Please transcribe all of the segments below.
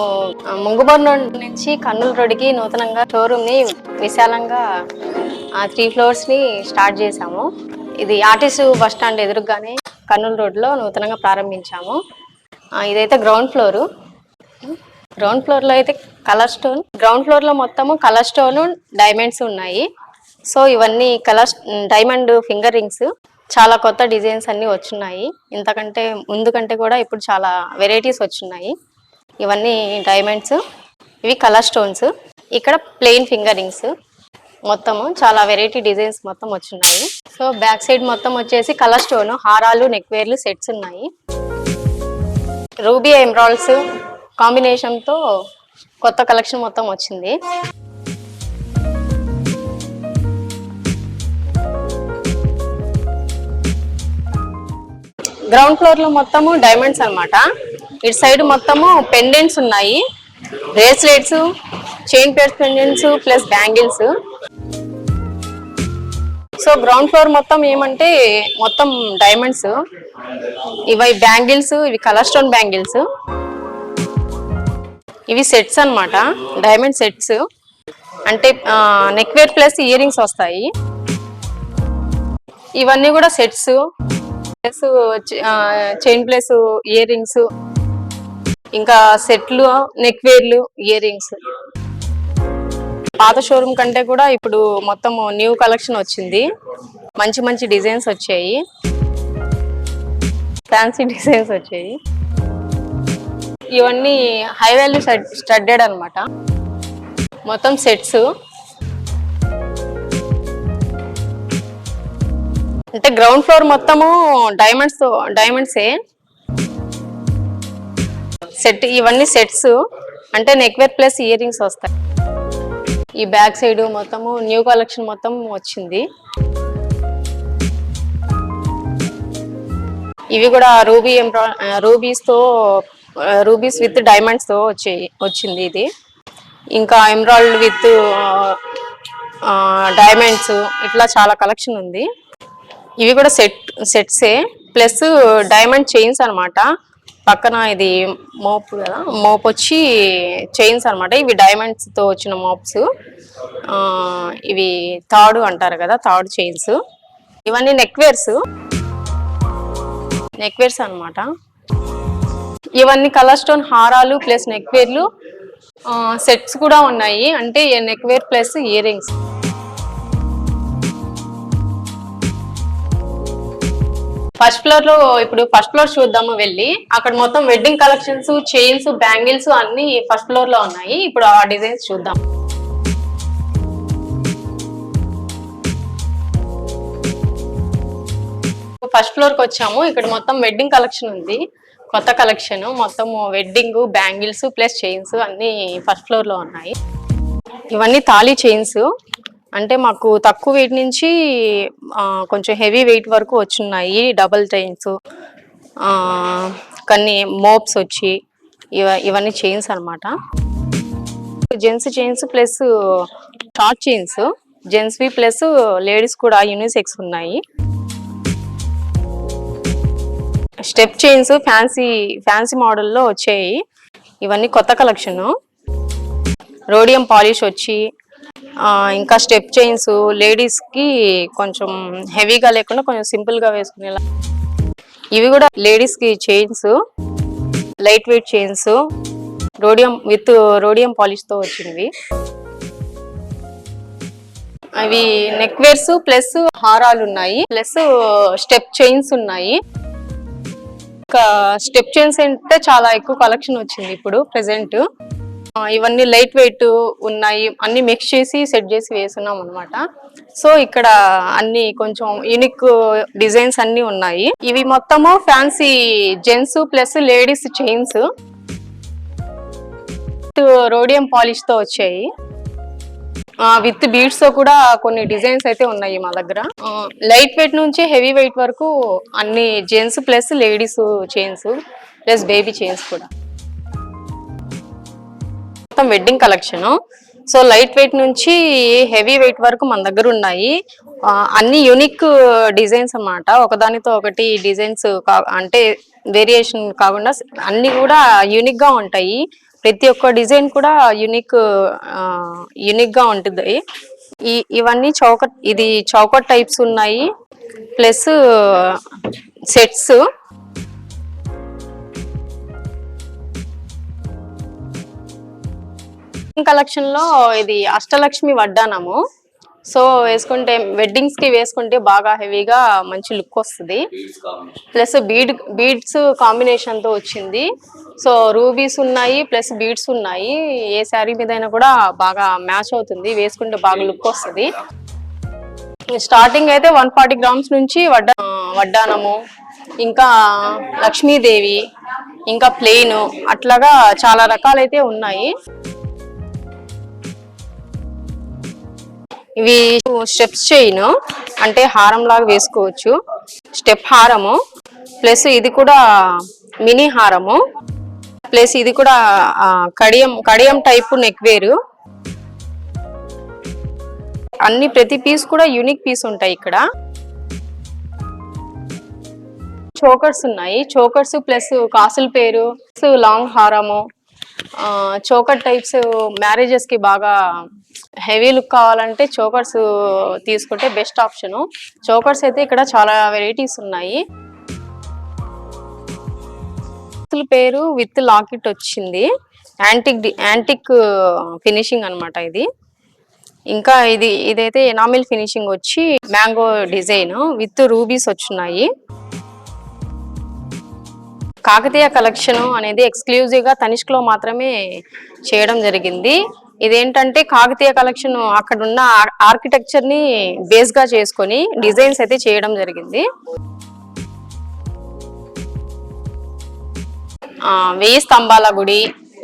మేము ఆ, నుంచి కర్నూలు రోడ్డుకి నూతనంగా షోరూమ్ని విశాలంగా త్రీ ఫ్లోర్స్ని స్టార్ట్ చేశాము. ఇది ఆర్టీసీ బస్ స్టాండ్ ఎదురుగానే కర్నూలు రోడ్లో నూతనంగా ప్రారంభించాము. ఇదైతే గ్రౌండ్ ఫ్లోరు గ్రౌండ్ ఫ్లోర్లో అయితే కలర్ స్టోన్ గ్రౌండ్ ఫ్లోర్లో మొత్తము కలర్ స్టోన్ డైమండ్స్ ఉన్నాయి. సో ఇవన్నీ కలర్ డైమండ్ ఫింగర్ రింగ్స్ చాలా కొత్త డిజైన్స్ అన్నీ వచ్చున్నాయి ఇంతకంటే ముందు కంటే కూడా ఇప్పుడు చాలా వెరైటీస్ వచ్చున్నాయి ఇవన్నీ డైమండ్స్ ఇవి కలర్ స్టోన్స్ ఇక్కడ ప్లెయిన్ ఫింగర్ రింగ్స్ మొత్తము చాలా వెరైటీ డిజైన్స్ మొత్తం వచ్చున్నాయి. సో బ్యాక్ సైడ్ మొత్తం వచ్చేసి కలర్ స్టోన్ హారాలు నెక్వేర్లు సెట్స్ ఉన్నాయి. రూబీ ఎమరాల్డ్స్ కాంబినేషన్తో కొత్త కలెక్షన్ మొత్తం వచ్చింది. గ్రౌండ్ ఫ్లోర్లో మొత్తము డైమండ్స్ అన్నమాట. ఇటు సైడ్ మొత్తము పెండెంట్స్ ఉన్నాయి. Bracelets chain pairs pendants plus bangles. So ground floor మొత్తం ఏమంటే మొత్తం డైమండ్స్. ఇవి బ్యాంగిల్స్ ఇవి కలర్ స్టోన్ బ్యాంగిల్స్. ఇవి సెట్స్ అన్నమాట డైమండ్ సెట్స్. అంటే నెక్వేర్ ప్లస్ ఇయర్ రింగ్స్ వస్తాయి. ఇవన్నీ కూడా sets. Plus chain plus earrings ఇంకా సెట్లు నెక్ వేర్లు ఇయర్ రింగ్స్ పాత షోరూమ్ కంటే కూడా ఇప్పుడు మొత్తం న్యూ కలెక్షన్ వచ్చింది. మంచి మంచి డిజైన్స్ వచ్చాయి. ఫ్యాన్సీ డిజైన్స్ వచ్చాయి. ఇవన్నీ హై వాల్యూ స్టడ్డెడ్ అనమాట మొత్తం సెట్స్. అంటే గ్రౌండ్ ఫ్లోర్ మొత్తము డైమండ్స్ డైమండ్సే. సెట్ ఇవన్నీ సెట్స్. అంటే నెక్వేర్ ప్లస్ ఇయర్ రింగ్స్ వస్తాయి. ఈ బ్యాక్ సైడ్ మొత్తము న్యూ కలెక్షన్ మొత్తం వచ్చింది. ఇవి కూడా రూబీ ఎంబ్రా రూబీస్తో రూబీస్ విత్ డైమండ్స్తో వచ్చి వచ్చింది ఇది. ఇంకా ఎంబ్రాయిడ్ విత్ డైమండ్స్ ఇట్లా చాలా కలెక్షన్ ఉంది. ఇవి కూడా సెట్ సెట్సే. ప్లస్ డైమండ్ చైన్స్ అనమాట పక్కన ఇది మోప్ కదా మోప్ వచ్చి చైన్స్ అన్నమాట. ఇవి డైమండ్స్తో వచ్చిన మోప్స్. ఇవి తాడు అంటారు కదా తాడు చైన్స్. ఇవన్నీ నెక్వేర్స్ నెక్వేర్స్ అనమాట అన్నమాట. ఇవన్నీ కలర్ స్టోన్ హారాలు ప్లస్ నెక్వేర్లు సెట్స్ కూడా ఉన్నాయి. అంటే neckwear plus ear rings first ఫ్లోర్లో ఇప్పుడు ఫస్ట్ ఫ్లోర్ చూద్దాము వెళ్ళి. అక్కడ మొత్తం వెడ్డింగ్ కలెక్షన్స్ చైన్స్ బ్యాంగిల్స్ అన్ని ఫస్ట్ ఫ్లోర్లో ఉన్నాయి. ఇప్పుడు ఆ డిజైన్స్ చూద్దాం. ఫస్ట్ ఫ్లోర్కి వచ్చాము. ఇక్కడ మొత్తం వెడ్డింగ్ కలెక్షన్ ఉంది. కొత్త కలెక్షన్ మొత్తం వెడ్డింగ్ బ్యాంగిల్స్ ప్లస్ చైన్స్ అన్ని ఫస్ట్ ఫ్లోర్లో ఉన్నాయి. ఇవన్నీ తాళీ చైన్స్ అంటే మాకు తక్కువ వెయిట్ నుంచి కొంచెం హెవీ వెయిట్ వరకు వచ్చున్నాయి డబల్ చైన్స్ కొన్ని మోప్స్ వచ్చి ఇవ ఇవన్నీ చైన్స్ అనమాట gents chains plus short chains జెంట్స్వి plus ladies కూడా యూనిసెక్స్ ఉన్నాయి. స్టెప్ చైన్స్ ఫ్యాన్సీ ఫ్యాన్సీ మోడల్లో వచ్చాయి. ఇవన్నీ కొత్త కలెక్షన్ రోడియం పాలిష్ వచ్చి ఇంకా స్టెప్ చైన్స్ లేడీస్కి కొంచెం హెవీగా లేకుండా కొంచెం సింపుల్గా వేసుకునేలా. ఇవి కూడా లేడీస్కి chains light weight chains rhodium with rhodium పాలిష్తో వచ్చినవి అవి నెక్ వేర్స్ ప్లస్ హారాలు ఉన్నాయి ప్లస్ స్టెప్ చైన్స్ ఉన్నాయి. ఇంకా స్టెప్ చైన్స్ అంటే చాలా ఎక్కువ కలెక్షన్ వచ్చింది ఇప్పుడు ప్రెసెంట్ ఇవన్నీ లైట్ వెయిట్ ఉన్నాయి అన్ని మిక్స్ చేసి సెట్ చేసి వేసున్నాం అనమాట సో ఇక్కడ అన్ని కొంచెం యూనిక్ డిజైన్స్ అన్ని ఉన్నాయి. ఇవి మొత్తము fancy gents plus ladies chains rhodium పాలిష్తో వచ్చాయి. విత్ బీడ్స్తో కూడా కొన్ని డిజైన్స్ అయితే ఉన్నాయి మా దగ్గర. లైట్ వెయిట్ నుంచి హెవీ వెయిట్ వరకు అన్ని gents plus ladies chains plus baby chains కూడా. మొత్తం wedding collection. So light weight నుంచి హెవీ వెయిట్ వరకు మన దగ్గర ఉన్నాయి. అన్ని యూనిక్ డిజైన్స్ అన్నమాట. ఒకదానితో ఒకటి డిజైన్స్ అంటే వేరియేషన్ కాకుండా అన్ని కూడా యూనిక్గా ఉంటాయి. ప్రతి ఒక్క డిజైన్ కూడా యూనిక్ యూనిక్గా ఉంటుంది. ఈ ఇవన్నీ చౌకట్ ఇది చౌకట్ టైప్స్ ఉన్నాయి. Plus sets. కలెక్షన్లో ఇది అష్టలక్ష్మి వడ్డానము సో వేసుకుంటే వెడ్డింగ్స్కి వేసుకుంటే బాగా హెవీగా మంచి లుక్ వస్తుంది. ప్లస్ బీడ్ బీడ్స్ కాంబినేషన్తో వచ్చింది. సో రూబీస్ ఉన్నాయి ప్లస్ బీడ్స్ ఉన్నాయి. ఏ శారీ మీద కూడా బాగా మ్యాచ్ అవుతుంది వేసుకుంటే బాగా లుక్ వస్తుంది. స్టార్టింగ్ అయితే వన్ ఫార్టీ గ్రామ్స్ నుంచి వడ్డా వడ్డానము ఇంకా లక్ష్మీదేవి ఇంకా ప్లెయిన్ అట్లాగా చాలా రకాలైతే ఉన్నాయి. ఇవి స్టెప్స్ చేయను. అంటే హారం లాగా వేసుకోవచ్చు. స్టెప్ హారము. ప్లస్ ఇది కూడా మినీ హారము. ప్లస్ ఇది కూడా కడియం కడియం టైప్ నెక్ వేరు. అన్ని ప్రతి పీస్ కూడా యూనిక్ పీస్ ఉంటాయి ఇక్కడ. చోకర్స్ ఉన్నాయి. చోకర్స్ ప్లస్ కాసుల పేరు లాంగ్ హారము. చోకర్ టైప్స్ మ్యారేజెస్కి బాగా హెవీ లుక్ కావాలంటే చోకర్స్ తీసుకుంటే బెస్ట్ ఆప్షన్. చోకర్స్ అయితే ఇక్కడ చాలా వెరైటీస్ ఉన్నాయి. పేరు విత్ లాకెట్ వచ్చింది. యాంటిక్ యాంటిక్ ఫినిషింగ్ అన్నమాట ఇది. ఇంకా ఇది ఇదైతే ఎనామిల్ ఫినిషింగ్ వచ్చి మ్యాంగో డిజైన్ విత్ రూబీస్ వచ్చున్నాయి కాకతీయ కలెక్షన్ అనేది ఎక్స్క్లూజివ్గా తనిష్క్లో మాత్రమే చేయడం జరిగింది. ఇదేంటంటే కాకతీయ కలెక్షన్ అక్కడ ఉన్న ఆర్కిటెక్చర్ని బేస్గా చేసుకొని డిజైన్స్ అయితే చేయడం జరిగింది. వెయ్యి స్తంభాల గుడి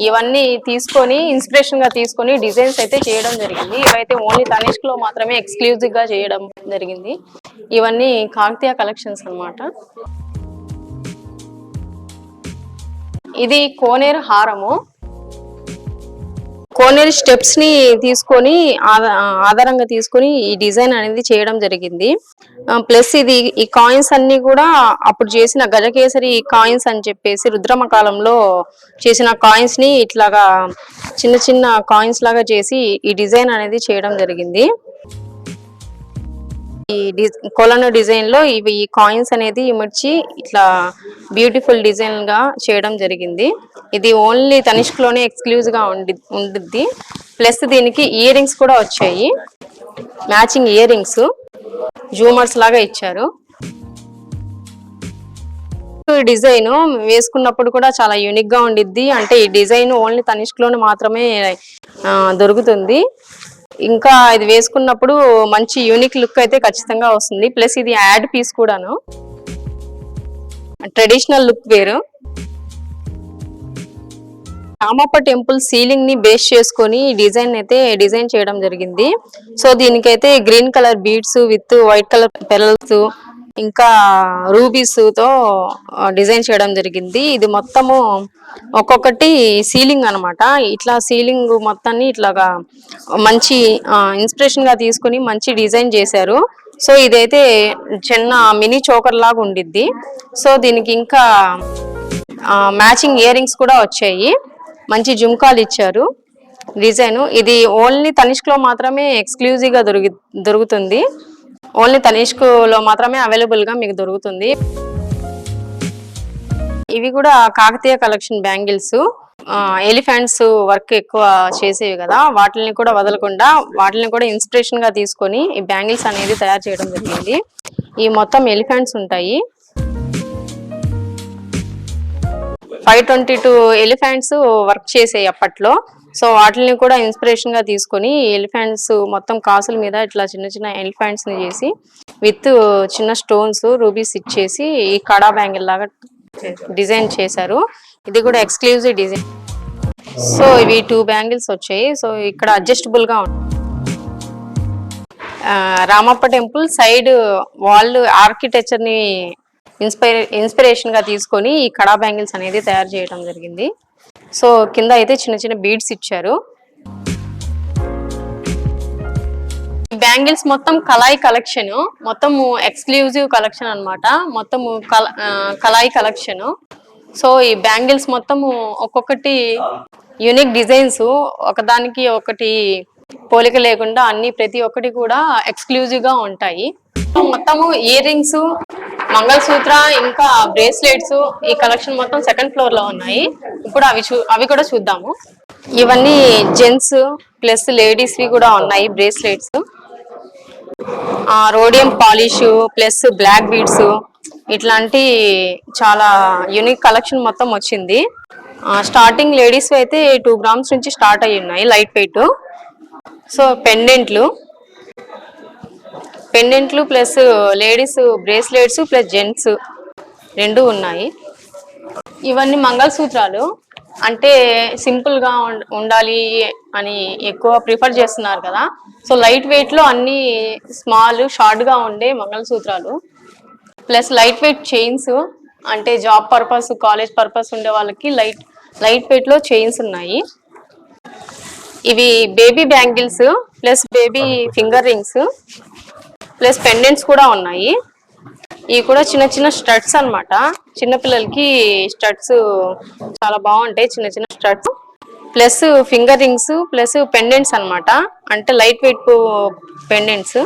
ఇవన్నీ తీసుకొని ఇన్స్పిరేషన్గా తీసుకొని డిజైన్స్ అయితే చేయడం జరిగింది. ఇవైతే ఓన్లీ తనిష్క్లో మాత్రమే ఎక్స్క్లూజివ్గా చేయడం జరిగింది. ఇవన్నీ కాకతీయ కలెక్షన్స్ అన్నమాట. ఇది కోనేరు హారము. కోనేరు స్టెప్స్ని తీసుకొని ఆధారంగా తీసుకొని ఈ డిజైన్ అనేది చేయడం జరిగింది. ప్లస్ ఇది ఈ కాయిన్స్ అన్ని కూడా అప్పుడు చేసిన గజకేసరి కాయిన్స్ అని చెప్పేసి రుద్రమ కాలంలో చేసిన కాయిన్స్ని ఇట్లాగా చిన్న చిన్న కాయిన్స్ లాగా చేసి ఈ డిజైన్ అనేది చేయడం జరిగింది. ఈ కొలను డిజైన్లో ఇవి ఈ కాయిన్స్ అనేది ఇమర్చి ఇట్లా బ్యూటిఫుల్ డిజైన్గా చేయడం జరిగింది. ఇది ఓన్లీ తనిష్క్లోనే ఎక్స్క్లూజివ్గా ఉండి ఉండిద్ది. ప్లస్ దీనికి ఇయర్ రింగ్స్ కూడా వచ్చాయి. మ్యాచింగ్ ఇయర్ రింగ్స్ జూమర్స్ లాగా ఇచ్చారు. డిజైన్ వేసుకున్నప్పుడు కూడా చాలా యూనిక్గా ఉండిద్ది. అంటే ఈ డిజైన్ ఓన్లీ తనిష్క్లోనే మాత్రమే దొరుకుతుంది. ఇంకా ఇది వేసుకున్నప్పుడు మంచి యూనిక్ లుక్ అయితే ఖచ్చితంగా వస్తుంది. ప్లస్ ఇది యాడ్ పీస్ కూడాను. ట్రెడిషనల్ లుక్ వేరు. రామప్ప టెంపుల్ సీలింగ్ని బేస్ చేసుకొని డిజైన్ అయితే డిజైన్ చేయడం జరిగింది. సో దీనికైతే green colour beads with white colour pearls ఇంకా రూబీస్తో డిజైన్ చేయడం జరిగింది. ఇది మొత్తము ఒక్కొక్కటి సీలింగ్ అనమాట ఇట్లా సీలింగ్ మొత్తాన్ని ఇట్లాగా మంచి ఇన్స్పిరేషన్గా తీసుకుని మంచి డిజైన్ చేశారు. సో ఇదైతే చిన్న మినీ చోకర్ లాగా ఉండిద్ది. సో దీనికి ఇంకా మ్యాచింగ్ ఇయర్ రింగ్స్ కూడా వచ్చాయి. మంచి జుమ్కాలు ఇచ్చారు డిజైన్. ఇది ఓన్లీ తనిష్క్లో మాత్రమే ఎక్స్క్లూజివ్గా దొరికి దొరుకుతుంది. ఓన్లీ తనిష్క్లో మాత్రమే అవైలబుల్గా మీకు దొరుకుతుంది. ఇవి కూడా Kakatiya collection bangles. Elephants work ఎక్కువ చేసేవి కదా వాటిని కూడా వదలకుండా వాటిని కూడా ఇన్స్పిరేషన్గా తీసుకొని ఈ బ్యాంగిల్స్ అనేది తయారు చేయడం జరిగింది. ఈ మొత్తం ఎలిఫెంట్స్ ఉంటాయి. Five twenty two elephants work చేసాయి అప్పట్లో. సో వాటిని కూడా ఇన్స్పిరేషన్గా తీసుకొని ఎలిఫెంట్స్ మొత్తం కాసుల మీద ఇట్లా చిన్న చిన్న ఎలిఫెంట్స్ని చేసి విత్ చిన్న స్టోన్స్ రూబీస్ ఇచ్చేసి ఈ కడా బ్యాంగిల్ లాగా డిజైన్ చేశారు. ఇది కూడా ఎక్స్క్లూజివ్ డిజైన్ సో ఇవి టూ బ్యాంగిల్స్ వచ్చాయి. సో ఇక్కడ అడ్జస్టబుల్గా ఉంది రామప్ప టెంపుల్ సైడ్ వాళ్ళు ఆర్కిటెక్చర్ని ఇన్స్పైర్ ఇన్స్పిరేషన్గా తీసుకొని ఈ కడా బ్యాంగిల్స్ అనేది తయారు చేయడం జరిగింది. సో కింద అయితే చిన్న చిన్న బీడ్స్ ఇచ్చారు. బ్యాంగిల్స్ మొత్తం కలాయి కలెక్షన్. మొత్తం ఎక్స్క్లూజివ్ కలెక్షన్ అన్నమాట. మొత్తం కలాయి కలెక్షన్. సో ఈ బ్యాంగిల్స్ మొత్తము ఒక్కొక్కటి యూనిక్ డిజైన్స్. ఒకదానికి ఒకటి పోలిక లేకుండా అన్ని ప్రతి ఒక్కటి కూడా ఎక్స్క్లూజివ్గా ఉంటాయి. మొత్తము ఇయర్ రింగ్స్ మంగళసూత్ర ఇంకా బ్రేస్లెట్స్ ఈ కలెక్షన్ మొత్తం సెకండ్ ఫ్లోర్లో ఉన్నాయి. ఇప్పుడు అవి చూ అవి కూడా చూద్దాము. ఇవన్నీ జెంట్స్ ప్లస్ లేడీస్ వి కూడా ఉన్నాయి bracelets. Rhodium polish plus black beads ఇట్లాంటి చాలా యూనిక్ కలెక్షన్ మొత్తం వచ్చింది. స్టార్టింగ్ లేడీస్ అయితే టూ గ్రామ్స్ నుంచి స్టార్ట్ అయ్యి ఉన్నాయి లైట్ వెయిట్. సో పెండెంట్లు. పెండెంట్లు plus ladies bracelets plus gents రెండు ఉన్నాయి. ఇవన్నీ మంగళసూత్రాలు. అంటే సింపుల్గా ఉం- ఉండాలి అని ఎక్కువ ప్రిఫర్ చేస్తున్నారు కదా. సో లైట్ వెయిట్లో అన్ని స్మాల్ షార్ట్గా ఉండే మంగళసూత్రాలు. ప్లస్ లైట్ వెయిట్ చైన్స్ అంటే జాబ్ పర్పస్ కాలేజ్ పర్పస్ ఉండే వాళ్ళకి లైట్ లైట్ వెయిట్లో చైన్స్ ఉన్నాయి. ఇవి baby bangles plus baby finger rings. Plus pendants కూడా ఉన్నాయి. ఇవి కూడా చిన్న చిన్న స్టడ్స్ అన్నమాట. చిన్న పిల్లలకి స్టడ్స్ చాలా బాగుంటాయి చిన్న చిన్న studs plus finger rings plus pendants అన్నమాట. అంటే లైట్ వెయిట్ పెండెంట్స్.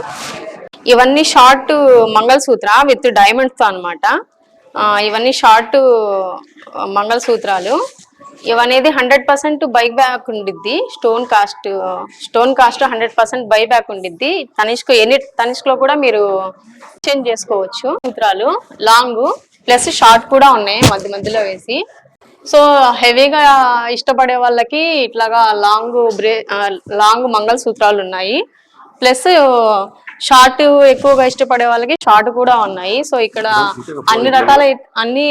ఇవన్నీ షార్ట్ మంగళసూత్ర విత్ డైమండ్స్తో అనమాట ఇవన్నీ షార్ట్ మంగళసూత్రాలు. ఇవనేది హండ్రెడ్ పర్సెంట్ బై బ్యాక్ ఉండిద్ది. Stone cost stone cost hundred percent buy back ఉండిద్ది. తనిష్క్ ఎనీ తనిష్క్లో కూడా మీరు చేంజ్ చేసుకోవచ్చు. సూత్రాలు లాంగ్ ప్లస్ షార్ట్ కూడా ఉన్నాయి మధ్య మధ్యలో వేసి. సో హెవీగా ఇష్టపడే వాళ్ళకి ఇట్లాగా లాంగ్ బ్రే లాంగ్ మంగళసూత్రాలు ఉన్నాయి. ప్లస్ షార్ట్ ఎక్కువగా ఇష్టపడే వాళ్ళకి షార్ట్ కూడా ఉన్నాయి. సో ఇక్కడ అన్ని రకాల అన్ని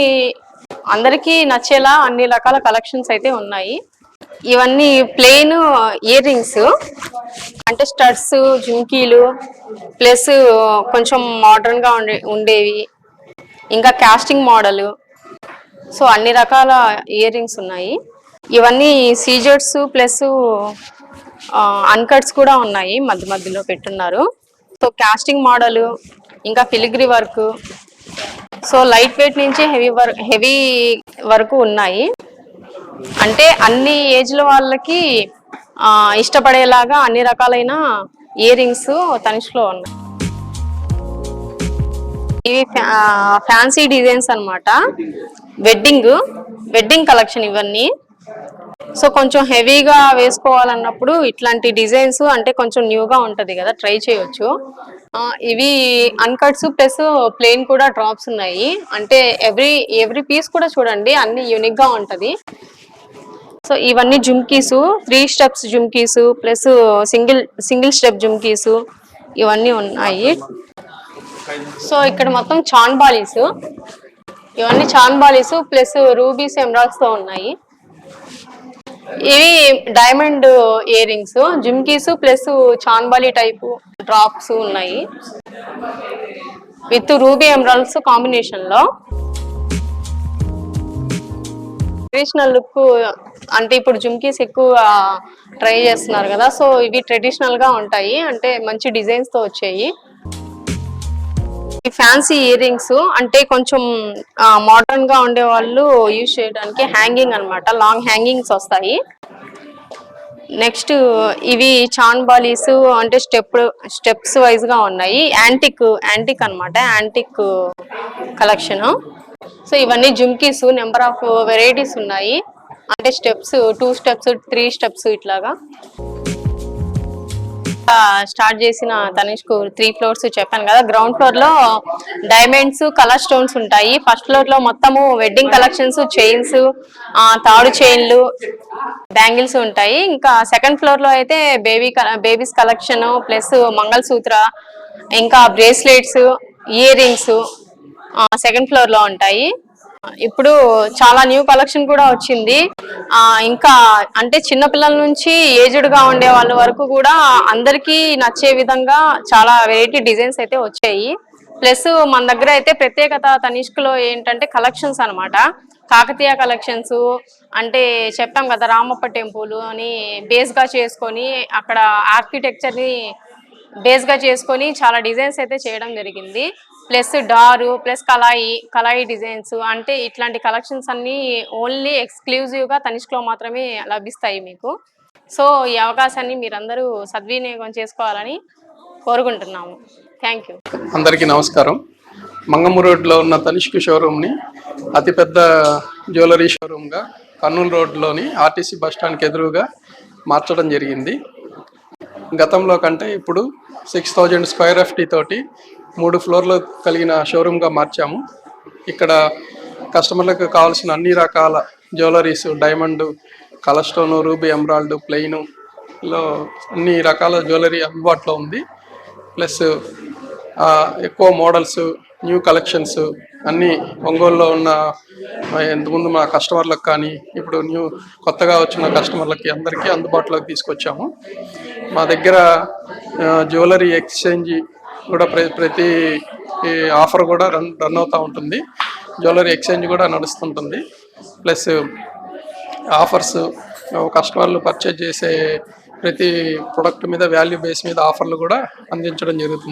అందరికీ నచ్చేలా అన్ని రకాల కలెక్షన్స్ అయితే ఉన్నాయి. ఇవన్నీ ప్లెయిన్ ఇయర్ రింగ్స్ అంటే స్టడ్స్ జుంకీలు ప్లస్ కొంచెం మోడర్న్గా ఉండే ఉండేవి. ఇంకా కాస్టింగ్ మోడల్ సో అన్ని రకాల ఇయర్ రింగ్స్ ఉన్నాయి. ఇవన్నీ సీజర్స్ ప్లస్ అన్కట్స్ కూడా ఉన్నాయి మధ్య మధ్యలో పెట్టున్నారు. సో కాస్టింగ్ మోడల్ ఇంకా filigree work so light weight నుంచి హెవీ వర్క్ హెవీ వరకు ఉన్నాయి. అంటే అన్ని ఏజ్ల వాళ్ళకి ఇష్టపడేలాగా అన్ని రకాలైన ఇయర్ రింగ్స్ తనిష్లో ఉన్నాయి. ఇవి ఫ్యాన్సీ డిజైన్స్ అనమాట వెడ్డింగ్ వెడ్డింగ్ కలెక్షన్ ఇవన్నీ. సో కొంచెం హెవీగా వేసుకోవాలన్నప్పుడు ఇట్లాంటి డిజైన్స్ అంటే కొంచెం న్యూగా ఉంటుంది కదా ట్రై చేయొచ్చు. ఇవి అన్కట్స్ ప్లస్ ప్లెయిన్ కూడా డ్రాప్స్ ఉన్నాయి. అంటే ఎవ్రీ ఎవ్రీ పీస్ కూడా చూడండి అన్ని యూనిక్గా ఉంటుంది. సో ఇవన్నీ jhumkis three steps jhumkis plus single single step jhumkis ఇవన్నీ ఉన్నాయి. సో ఇక్కడ మొత్తం చాన్బాలీసు ఇవన్నీ చాన్ బాలీస్ ప్లస్ రూబీస్ ఎమరాల్డ్స్తో ఉన్నాయి. ఇవి diamond ear rings jhumkis plus chandbali type drops ఉన్నాయి. విత్ రూబీ ఎమరాల్డ్స్ కాంబినేషన్లో. ట్రెడిషనల్ లుక్ అంటే ఇప్పుడు జుమ్కీస్ ఎక్కువ ట్రై చేస్తున్నారు కదా సో ఇవి ట్రెడిషనల్గా ఉంటాయి అంటే మంచి డిజైన్స్తో వచ్చాయి. ఈ ఫ్యాన్సీ ఇయర్ రింగ్స్ అంటే కొంచెం మోడర్న్గా ఉండే వాళ్ళు యూజ్ చేయడానికి హ్యాంగింగ్ అన్నమాట. లాంగ్ హ్యాంగింగ్స్ వస్తాయి. నెక్స్ట్ ఇవి చాన్ బాలీస్ అంటే స్టెప్ స్టెప్స్ వైజ్గా ఉన్నాయి. యాంటిక్ యాంటిక్ అన్నమాట. యాంటిక్ కలెక్షన్ సో ఇవన్నీ జుమ్కీస్ నెంబర్ ఆఫ్ వెరైటీస్ ఉన్నాయి. అంటే steps two steps three steps ఇట్లాగా. స్టార్ట్ చేసిన తనిష్కు త్రీ ఫ్లోర్స్ చెప్పాను కదా. గ్రౌండ్ ఫ్లోర్లో డైమండ్స్ కలర్ స్టోన్స్ ఉంటాయి. ఫస్ట్ ఫ్లోర్లో మొత్తము వెడ్డింగ్ కలెక్షన్స్ చైన్స్ తాడు చైన్లు బ్యాంగిల్స్ ఉంటాయి. ఇంకా సెకండ్ ఫ్లోర్లో అయితే baby babies collection plus mangalsutra ఇంకా బ్రేస్లెట్స్ ఇయర్ రింగ్స్ సెకండ్ ఫ్లోర్లో ఉంటాయి. ఇప్పుడు చాలా న్యూ కలెక్షన్ కూడా వచ్చింది. ఇంకా అంటే చిన్న పిల్లల నుంచి ఏజ్డ్గా ఉండే వాళ్ళ వరకు కూడా అందరికీ నచ్చే విధంగా చాలా వెరైటీ డిజైన్స్ అయితే వచ్చాయి. ప్లస్ మన దగ్గర అయితే ప్రత్యేకత తనిష్క్లో ఏంటంటే కలెక్షన్స్ అనమాట కాకతీయ కలెక్షన్స్ అంటే చెప్పాం కదా రామప్ప టెంపుల్ అని బేస్గా చేసుకొని అక్కడ ఆర్కిటెక్చర్ని బేస్గా చేసుకొని చాలా డిజైన్స్ అయితే చేయడం జరిగింది. ప్లస్ డారు ప్లస్ కళాయి కళాయి డిజైన్స్ అంటే ఇట్లాంటి కలెక్షన్స్ అన్నీ ఓన్లీ ఎక్స్క్లూజివ్గా తనిష్క్లో మాత్రమే లభిస్తాయి మీకు. సో ఈ అవకాశాన్ని మీరందరూ సద్వినియోగం చేసుకోవాలని కోరుకుంటున్నాము. థ్యాంక్ యూ అందరికీ నమస్కారం. మంగమ్మ రోడ్లో ఉన్న తనిష్క్ షోరూమ్ని అతిపెద్ద జ్యువెలరీ షోరూమ్గా కర్నూలు రోడ్లోని ఆర్టీసీ బస్ ఎదురుగా మార్చడం జరిగింది. గతంలో కంటే ఇప్పుడు సిక్స్ థౌజండ్ స్క్వేర్ ఎఫ్టీ తోటి మూడు ఫ్లోర్లు కలిగిన షోరూమ్గా మార్చాము. ఇక్కడ కస్టమర్లకు కావాల్సిన అన్ని రకాల jewelleries diamond colour stone ruby emerald ప్లెయిన్లో అన్ని రకాల జ్యువెలరీ అందుబాటులో ఉంది. ప్లస్ ఎక్కువ మోడల్స్ న్యూ కలెక్షన్స్ అన్నీ ఒంగోలులో ఉన్న ఇంతకుముందు మా కస్టమర్లకు కానీ ఇప్పుడు న్యూ కొత్తగా వచ్చిన కస్టమర్లకి అందరికీ అందుబాటులోకి తీసుకొచ్చాము. మా దగ్గర జ్యువెలరీ ఎక్స్చేంజ్ కూడా ప్రతి ఆఫర్ కూడా రన్ రన్ అవుతూ ఉంటుంది. జ్యువెలరీ ఎక్స్చేంజ్ కూడా నడుస్తుంటుంది. ప్లస్ ఆఫర్స్ కస్టమర్లు పర్చేజ్ చేసే ప్రతి ప్రొడక్ట్ మీద వాల్యూ బేస్ మీద ఆఫర్లు కూడా అందించడం జరుగుతుంది.